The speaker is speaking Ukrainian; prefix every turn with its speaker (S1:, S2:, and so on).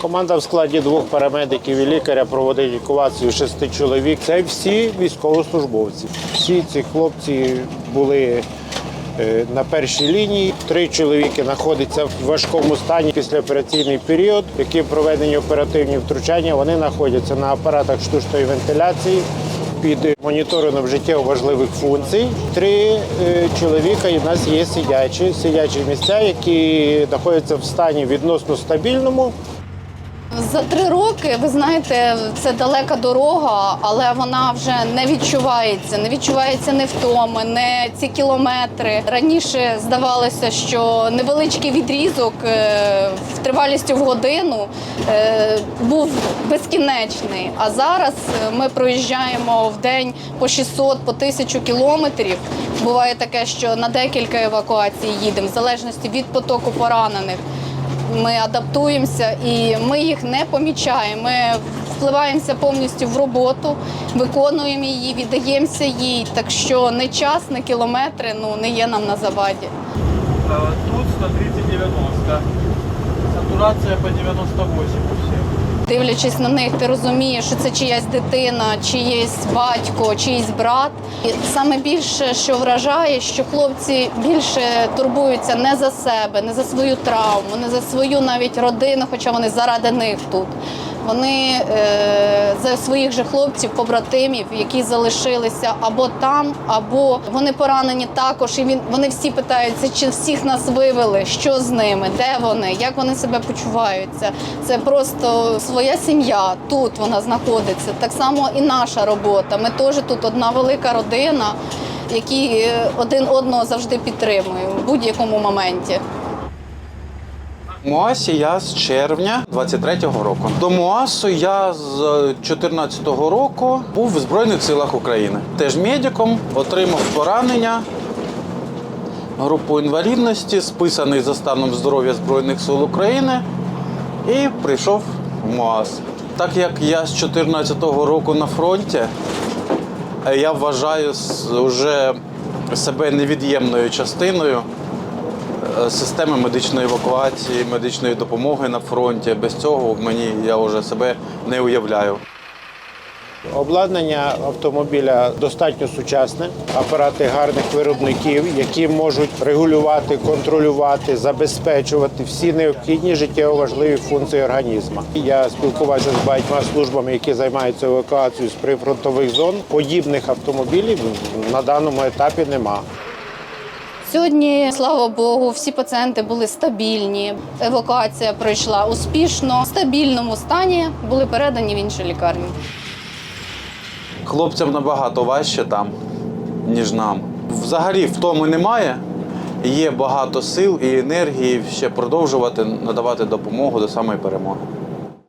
S1: Команда в складі двох парамедиків і лікаря проводить евакуацію шести чоловік. Це всі військовослужбовці. Всі ці хлопці були е, на першій лінії. Три чоловіки знаходяться в важкому стані післяопераційний період, які проведені оперативні втручання. Вони знаходяться на апаратах штучної вентиляції. Під моніторингом життєво важливих функцій. Три е, чоловіка і в нас є сидячі, сидячі місця, які знаходяться в стані відносно стабільному.
S2: За три роки, ви знаєте, це далека дорога, але вона вже не відчувається. Не відчувається не втоми, не ці кілометри. Раніше здавалося, що невеличкий відрізок е, в тривалістю в годину е, був безкінечний. А зараз е, ми проїжджаємо в день по 600, по 1000 кілометрів. Буває таке, що на декілька евакуацій їдемо, в залежності від потоку поранених. Ми адаптуємося і ми їх не помічаємо. Ми впливаємося повністю в роботу, виконуємо її, віддаємося їй. Так що не час, не кілометри ну не є нам на заваді.
S3: А Тут 130-90. Сатурація по 98 у всіх.
S2: Дивлячись на них, ти розумієш, що це чиясь дитина, чиєсь батько, чиїсь брат. І саме більше, що вражає, що хлопці більше турбуються не за себе, не за свою травму, не за свою навіть родину, хоча вони заради них тут. Вони е, за своїх же хлопців, побратимів, які залишилися або там, або вони поранені також. І він вони всі питаються, чи всіх нас вивели, що з ними, де вони, як вони себе почуваються. Це просто своя сім'я. Тут вона знаходиться. Так само і наша робота. Ми теж тут одна велика родина, які е, один одного завжди підтримуємо в будь-якому моменті.
S4: Муасі я з червня 23-го року. До Муасу я з 14-го року був в Збройних силах України. Теж медиком, отримав поранення, групу інвалідності, списаний за станом здоров'я Збройних сил України і прийшов в МУАС. Так як я з 14-го року на фронті, я вважаю вже себе невід'ємною частиною системи медичної евакуації, медичної допомоги на фронті. Без цього мені я вже себе не уявляю.
S1: Обладнання автомобіля достатньо сучасне, апарати гарних виробників, які можуть регулювати, контролювати, забезпечувати всі необхідні життєво важливі функції організму. Я спілкувався з багатьма службами, які займаються евакуацією з прифронтових зон. Подібних автомобілів на даному етапі нема.
S2: Сьогодні, слава Богу, всі пацієнти були стабільні. Евакуація пройшла успішно, в стабільному стані були передані в інші лікарні.
S4: Хлопцям набагато важче там, ніж нам. Взагалі втоми немає. Є багато сил і енергії ще продовжувати надавати допомогу до самої перемоги.